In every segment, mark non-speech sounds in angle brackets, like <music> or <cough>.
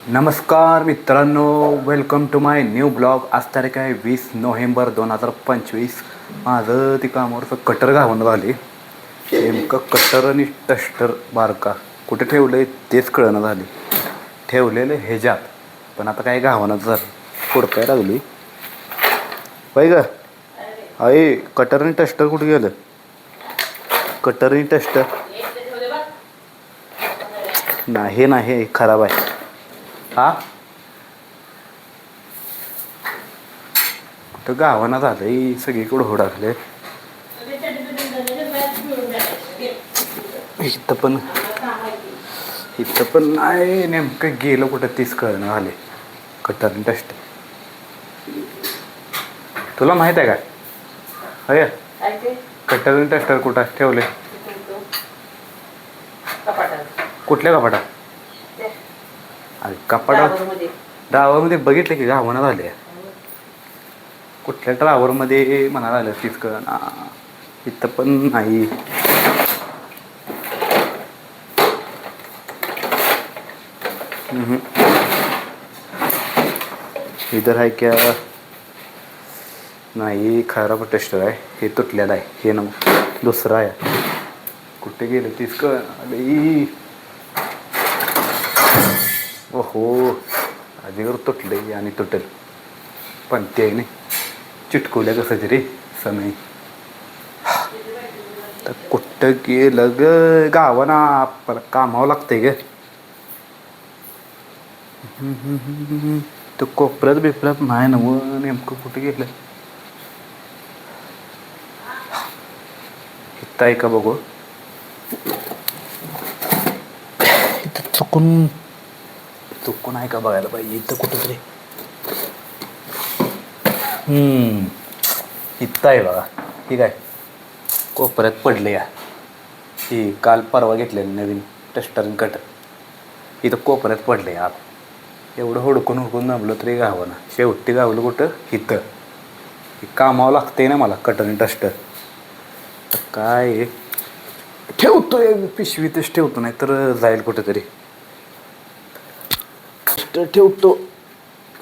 नमस्कार मित्रांनो welcome to my new blog आज तारीख आहे वीस नोव्हेंबर दोन हजार पंचवीस. माझं ती कामावरचं कटर घावणं झाली नेमकं कटर आणि टस्टर बारका कुठे ठेवलं आहे तेच कळणं झाले ठेवलेलं ह्याच्यात पण आता काय घावणंच झालं? फोडकाय लागली. बाई ग? कटर आणि टस्टर कुठे गेलं? कटर आणि टस्टर? नाही हे नाही खराब आहे. हा? कुठं गावाना झालंय सगळीकडे होडाकले इथं पण इथं पण नाही नेमकं गेलं कुठं तीच कळणं झाले कटर डस्ट तुला माहीत आहे का? अय कटर डस्टर कुठं ठेवले कुठल्या कपाटात? अरे कपाटात ड्रायव्हरमध्ये बघितलं की गावानं झाले कुठल्या ड्रायव्हरमध्ये म्हणा झालं तीच कळना इथं पण नाही. इधर आहे क्या? नाही खराब टेस्टर आहे. हे तुटलेलं आहे. हे ना दुसरं आहे. कुठे गेलं तीच कळ ओहो अजिगर आहे आणि तुटेल. पण ते नाही चिटकवल्या कसं तरी समय तर कुठं गेलं ग? गावाना आपल्याला कामावं लागतंय ग. तो कोपऱ्यात बिपऱ्यात नाही ना व नेमकं कुठे गेलं? इथं आहे का बघू? इथं चुकून चुकून आहे का बघायला पाहिजे? इथं कुठंतरी. हम्म. इथं आहे बघा. ठीक आहे. कोपऱ्यात पडले या. ही काल परवा घेतलेली नवीन टेस्टर कट इथं कोपऱ्यात पडले आत एवढं हुडकून हुडकून जमलं तरी गावं ना शेवटी गावलं कुठं? इथं. हे कामावं लागतंय ना मला कटर डस्टर तर काय आहे? ठेवतोय पिशवीतच ठेवतो नाही तर जाईल कुठेतरी. ठेवतो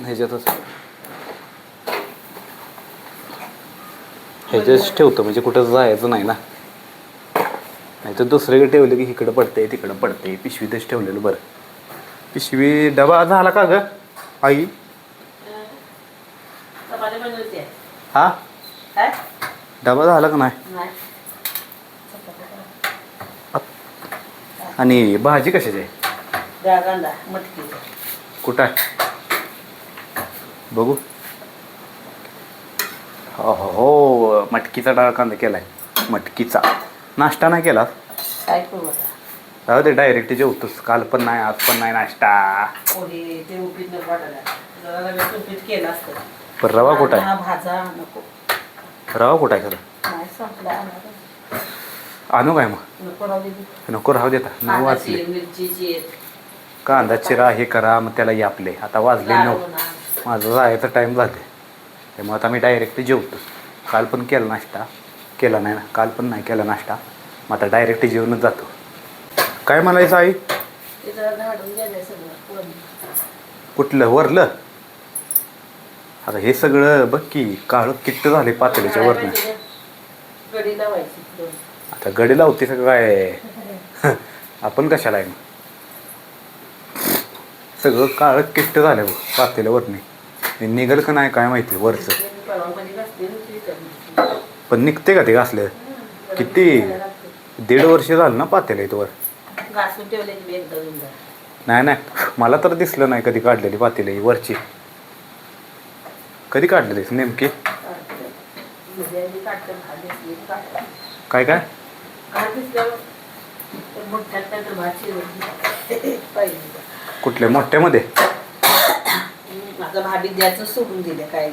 ह्याच्यातच. ह्याच्याच ठेवतो म्हणजे कुठं जायचं नाही ना. नाही तर दुसरीकडे ठेवलं की इकडं पडते तिकडं पडते पिशवीतच ठेवलेलं बरं. पिशवी डबा झाला का ग आई? हा? डबा झाला का नाही? आणि भाजी कशाची आहे? कुठं आहे? बघू. हो हो हो मटकीचा डाळ कांदा केलाय. मटकीचा. नाश्ता नाही केला? राहू दे डायरेक्ट जेवतोस. काल पण नाही आज पण नाही नाश्ता. पण रवा कुठं आहे? भाजा नको. रवा कुठं आहे खरं? नाही संपला. आणा. काय मग? नको राहू दे. नको राहू देता. नऊ कांद्याची, वाजले. मिरचीची आहेत. कांदा चिरा हे करा मग त्याला यापले आता वाजले नऊ. माझं जायचा टाईम झाले त्यामुळे आता मी डायरेक्ट जेवतो काल पण केला नाश्ता. केला नाही ना. काल पण नाही केला नाश्ता. मग आता डायरेक्ट जेवणच जातो. काय म्हणायचं आई. कुठलं? वरलं? आता हे सगळं बघ की काळं किट्ट झाले पातळीच्या वरनं. दोन. आता गडी लावते सगळं काय? <laughs> आपण कशाला आहे मग? सगळं काळं किट्ट झालं बघ पातेल्या वरने. हे निघल का नाही काय माहिती वरचं. पण निघते का ते घासलं? किती? दीड वर्ष झालं ना पातेल्या इथं वर. नाही नाही. मला तर दिसलं नाही कधी काढलेली पातेली ही वरची. कधी काढलेली नेमकी. काय काय? कुठल्या मोठ्यामध्ये? हम्म, माझं भाभी द्यायचं सोडून दिलं काय.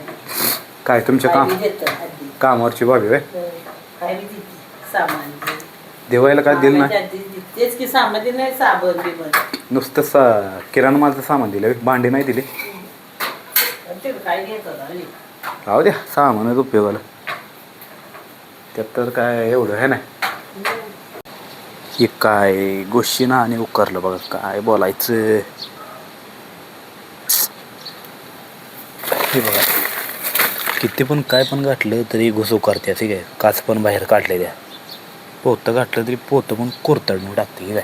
काय तुमच्या काम. कामावरची बाबी होय? काय सामान देवायला काय दिलं नाही? आधी देते. तेच की सामान दिलं नाही साबण बिबन नुसतं सा किराणा मालचं सामान दिलं. भांडी नाही दिली? काय घ्यायचं? राहू द्या सामानच उपयोगाला त्यात तर काय एवढं आहे ना हे काय गोष्टीनं आणि उकारलं बघा काय बोलायचं. हे बघा. किती पण काय पण गाठलं तरी घुस उकारते ठीक आहे. काच पण बाहेर काढले द्या पोतं गाठलं तरी पोतं पण कोरताडून टाकते हे काय.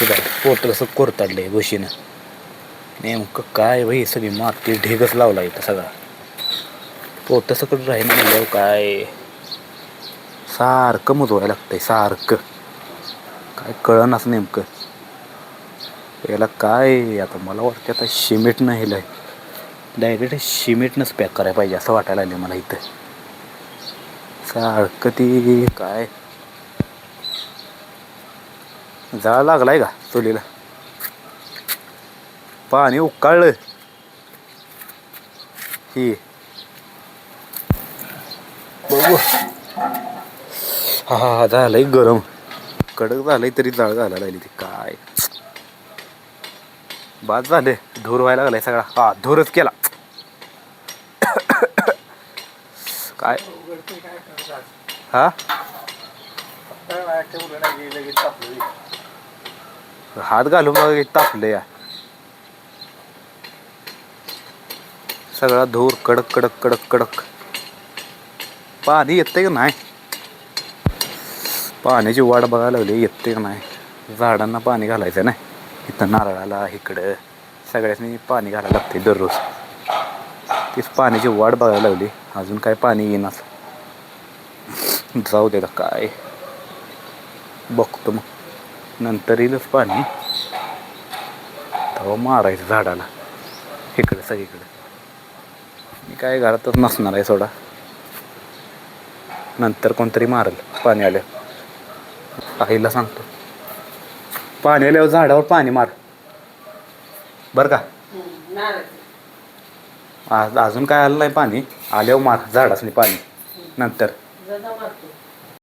हे काय पोतं कसं कोरताडलं आहे घुशीनं नेमकं काय भाई सगळी माती ढेगच लावला इथं सगळा. पोतं सकट राहील म्हणल्यावर काय? सारखं मुजवायला लागतंय सारखं. काय कळनाच नेमकं? याला काय आता मला वाटतं आता शिमेटनं नाही आहे डायरेक्ट शिमेटनंच पॅक करायला पाहिजे असं वाटायला लागलं मला इथं. सारखं ती काय? जाळ आहे का चुलीला? पाणी उकाळलं. ही. बघू. हा हा झालंय गरम. कडक झालंय तरी जाळ घालायला लागली ती. काय? बाद झाले. धूर व्हायला लागलाय सगळा. हा धूरच केला. काय? हा? हात घालून बघा तापलं या. सगळा धूर कडक कडक कडक कडक. पाणी येतंय का नाही? पाण्याची वाट बघायला लागली येते का नाही? झाडांना पाणी घालायचं ना इथं नारळाला इकडं. सगळ्यांनी पाणी घालायला लागते दररोज. तीच पाण्याची वाट बघायला लागली. अजून काय पाणी येणार जाऊ दे काय. बघतो मग. नंतर येईलच पाणी. तेव्हा मारायचं झाडाला. इकडं सगळीकडं. मी काय घरातच नसणार आहे सोडा. नंतर कोणतरी मारल. पाणी आलं. आईला सांगतो. पाणी आल्यावर झाडावर पाणी मार. बरं का. आज अजून काय आलं नाही पाणी? आल्यावर मार झाडासनी पाणी. नंतर.